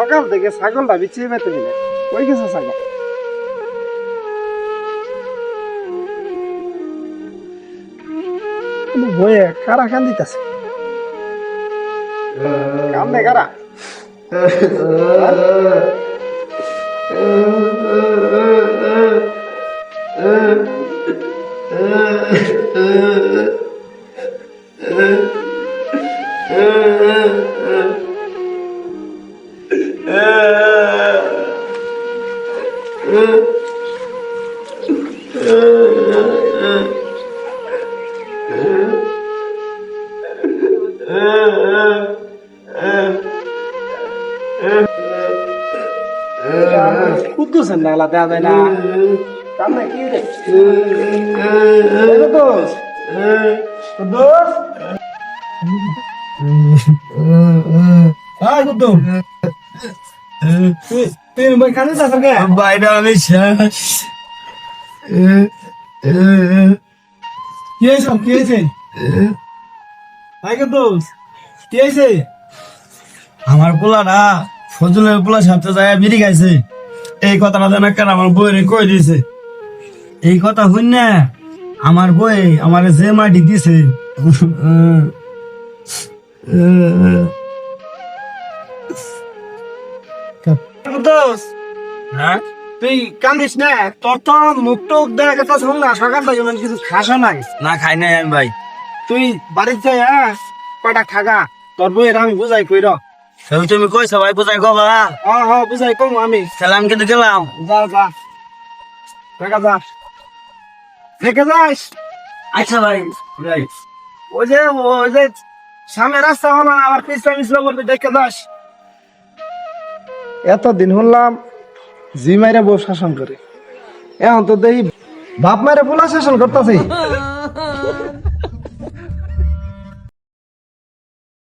সকাল থেকে ছাগলটা বিছিয়ে পেতে দিলে। কই গেছে ছাগল? বয়ে কারা কান দিতেছে? কাম দে কারা কুদ্দুসেন নাগলা দেয়া যায় না। দে কি কুদ্দুস। কুদ্দুস। হাই কুদ্দুস। বাইরে আমি শেষ। কি হয়েছে? কি হয়েছে? হাই কুদ্দুস কি হয়েছে? আমার পোলা না ফজলের পোলা সাথে যায় বিড়ি খাইছে। এই কথাটা যেন কেন আমার বইরে কই দিয়েছে। এই কথা হইন না আমার বই আমার যে মাটি দিছে। হ্যাঁ? তুই কান্দিস না? তোর তো মুখ টুক দেখা গেছে সকাল থেকে মানে কিছু খাসো নাই। না খাই নাই আমি ভাই। তুই বাড়িতে যাই হ্যাঁ কটা খাগা? তোর বইয়ের আমি বুঝাই কইর তাহলে তুমি কইছো ভাই বুঝাই কবা হ হ বুঝাই কম আমি। তাহলে কিন্তু গেলাম। যা যা। দেখা যা। দেখে যাস। আচ্ছা ভাই ওই যে ওই যে সামনে রাস্তা হলো না আবার পিছলা মিছলা করবে দেখে যাস। এতদিন হলাম জি মাইরা বউ শাসন করে। এখন তো দেখি বাপ মায়েরা পোলা শাসন করতেছে।